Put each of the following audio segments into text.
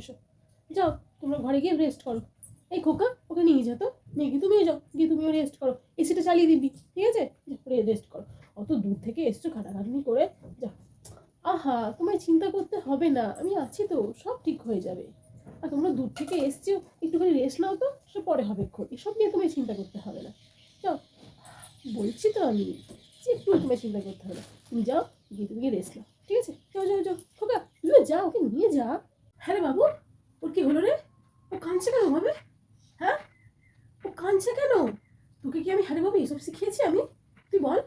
এসো। যাও, তোমরা ঘরে গিয়ে রেস্ট করো। এই খোকা, ওকে নিয়ে যা তো। নিয়ে গিয়ে তুমিও যাও, গিয়ে তুমিও রেস্ট করো। এসিটা চালিয়ে দিবি, ঠিক আছে? রেস্ট করো অত দূর থেকে এসছো খাটাখাটনি করে যাও আহা, তোমায় চিন্তা করতে হবে না, আমি আছি তো, সব ঠিক হয়ে যাবে। আর তোমরা দূর থেকে এসছো, একটুখানি রেস্ট নাও তো, সে পরে হবে ক্ষতি এসব নিয়ে তোমায় চিন্তা করতে হবে না। যাও, বলছি তো আমি যে একটু তোমায় চিন্তা করতে হবে না। তুমি যাও, গিয়ে তুমি রেস্ট নাও, ঠিক আছে? যাও যাও যাও। খোকা তুমি যাও, ওকে নিয়ে যা হ্যাঁ রে বাবু, ওর কি হলো রে? ও কাঁদছে কেন ভাবে হ্যাঁ? ও কাঁদছে কেন? তোকে কি আমি হ্যাঁ বাবু, এসব শিখিয়েছি আমি? তুই বল।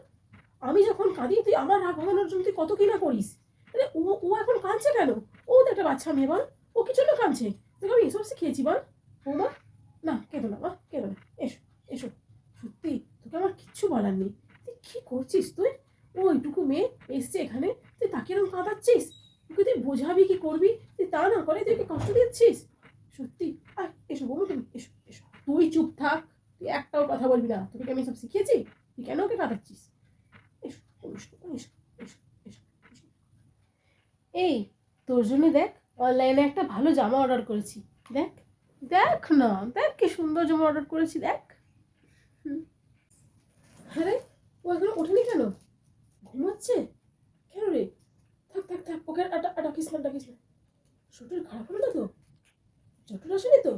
আমি যখন কাঁদি, তুই আমার রাগ ভাঙানোর জন্য তুই কত কি না করিস? তাহলে ও ও এখন কাঁদছে কেন? ও তো একটা বাচ্চা মেয়ে, বল। ও কি জন্য কাঁদছে? তোকে আমি এসব শিখিয়েছি, বল। ও মা না, কেঁদো না, মা, কেঁদো না। এসো এসো। সত্যি, তোকে আমার কিচ্ছু বলার নেই। তুই কী করছিস তুই? ওইটুকু মেয়ে এসছে এখানে, তুই তাকে এরকম কাঁদাচ্ছিস? ওকে তুই বোঝাবি কি করবি? তুই তা না করে তুই কষ্ট দিচ্ছিস? সত্যি? আয়, এসো বলো তুমি এসো এসো। তুই চুপ থাক, তুই একটাও কথা বলবি না। তোকে আমি সব শিখিয়েছি? তুই কেন ওকে কাঁদাচ্ছিস? এসো এই, তোর জন্য দেখ, অনলাইনে একটা ভালো জামা অর্ডার করেছি। দেখ দেখ না, দেখ কি সুন্দর জামা অর্ডার করেছি, দেখ। হুম। হ্যাঁ রে ও এখনও ওঠেনি কেন? ঘুমাচ্ছে? কেন রে? থাক থাক থাক, ওকে আর ডা- আর ডাকিস না ডাকিস না। শরীর খারাপ হলো না তো? জটর আসেনি তো?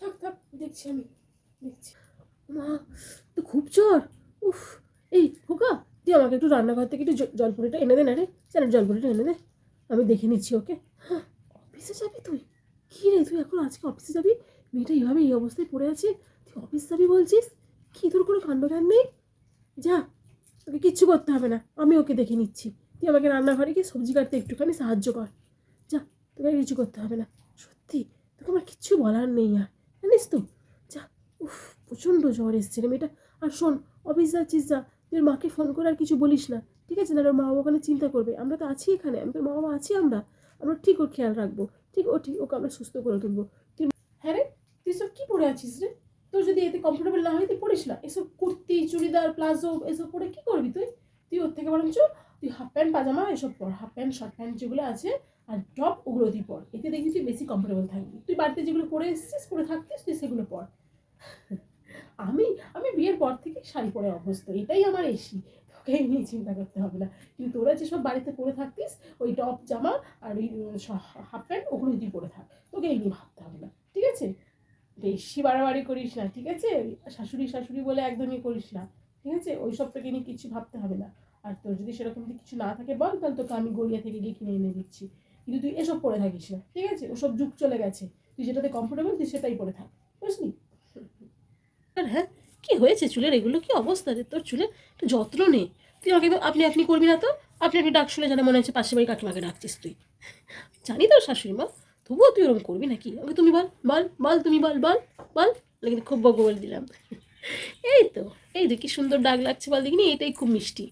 থাক থাক দেখছি আমি দেখছি। মা তো খুব জ্বর। উফ এই খোকা তুই আমাকে একটু রান্নাঘর থেকে একটু জলপুরিটা এনে দে না রে। চল জলপরিটা এনে দে। আমি দেখে নিচ্ছি ওকে? হ্যাঁ, অফিসে যাবি তুই? কী রে তুই এখন আজকে অফিসে যাবি? মেয়েটা এইভাবে এই অবস্থায় পড়ে আছে? তুই অফিস যাবি বলছিস? কি তোর কোনো কাণ্ড জ্ঞান নেই? যা তোকে কিচ্ছু করতে হবে না। আমি ওকে দেখে নিচ্ছি। তুই আমাকে রান্নাঘরে গিয়ে সবজি কাটতে একটুখানি সাহায্য কর। যা আর কিছু করতে হবে না। সত্যি? তোকে আমার কিচ্ছু বলার নেই আর। জানিস তো? যা, উফ, প্রচণ্ড জ্বর এসছে রে মেয়েটা। আর শোন, অফিস যাচ্ছিস যা, তুই ওর মাকে ফোন করে আর কিছু বলিস না। ঠিক আছে? না ওর মা বাবা চিন্তা করবে। আমরা তো আছি এখানে, আমি তোর মা বাবা আছি আমরা। আমরা ঠিক ওর খেয়াল রাখব। ঠিক ও ঠিক, ওকে আমরা সুস্থ করে তুলবো। তুই হ্যাঁ রে, তুই সব কী পরে আছিস রে? তোর যদি এতে কমফোর্টেবল না হয়, তুই পড়িস না। এসব কুর্তি, চুড়িদার, প্লাজো, এসব পরে কী করবি তুই? তুই ওর থেকে বরঞ্চ, তুই হাফ প্যান্ট পাজামা এসব পর হাফ প্যান্ট শর্ট প্যান্ট যেগুলো আছে আর টপ ওগুলো তুই পর, এতে দেখবি তুই বেশি কমফোর্টেবল থাকবি। তুই বাড়িতে যেগুলো পরে এসেছিস, পরে থাকতিস, তুই সেগুলো পর। আমি আমি বিয়ের পর থেকে শাড়ি পরে অভ্যস্ত, এটাই আমার এসি তোকে নিয়ে চিন্তা করতে হবে না। কিন্তু তোরা যেসব বাড়িতে পরে থাকতিস, ওই টপ জামা আর ওই হাফ প্যান্ট ওগুলো তুই পরে থাক তোকে এই নিয়ে ভাবতে হবে না, ঠিক আছে? বেশি বাড়াবাড়ি করিস না, ঠিক আছে? শাশুড়ি শাশুড়ি বলে একদমই করিস না, ঠিক আছে? ওই সব থেকে নিয়ে কিছু ভাবতে হবে না। আর তোর যদি সেরকম কিছু না থাকে, বল, তাহলে তোকে আমি গড়িয়া থেকে গিয়ে কিনে এনে দিচ্ছি। কিন্তু তুই এসব পরে থাকিস না, ঠিক আছে? ওসব যুগ চলে গেছে। তুই যেটাতে কমফোর্টেবল তুই সেটাই পরে থাক, বুঝলি? আর হ্যাঁ কি হয়েছে চুলের? এগুলো কি অবস্থা রে? তোর চুলের একটু যত্ন নে। তুই আমাকে তো আপনি আপনি করবি না তো? আপনি আপনি ডাক শুনে জানা মনে হচ্ছে পাশের বাড়ি কাকিমাকে ডাকছিস তুই। জানি তো শাশুড়ি মা, তবুও তুই ওরকম করবি নাকি? ওকে তুমি বল বল বল, তুমি বল বল বল। কিন্তু খুব বকবো বলে দিলাম। এই তো, এই কি সুন্দর ডাক লাগছে বল দেখিনি, এটাই খুব মিষ্টি।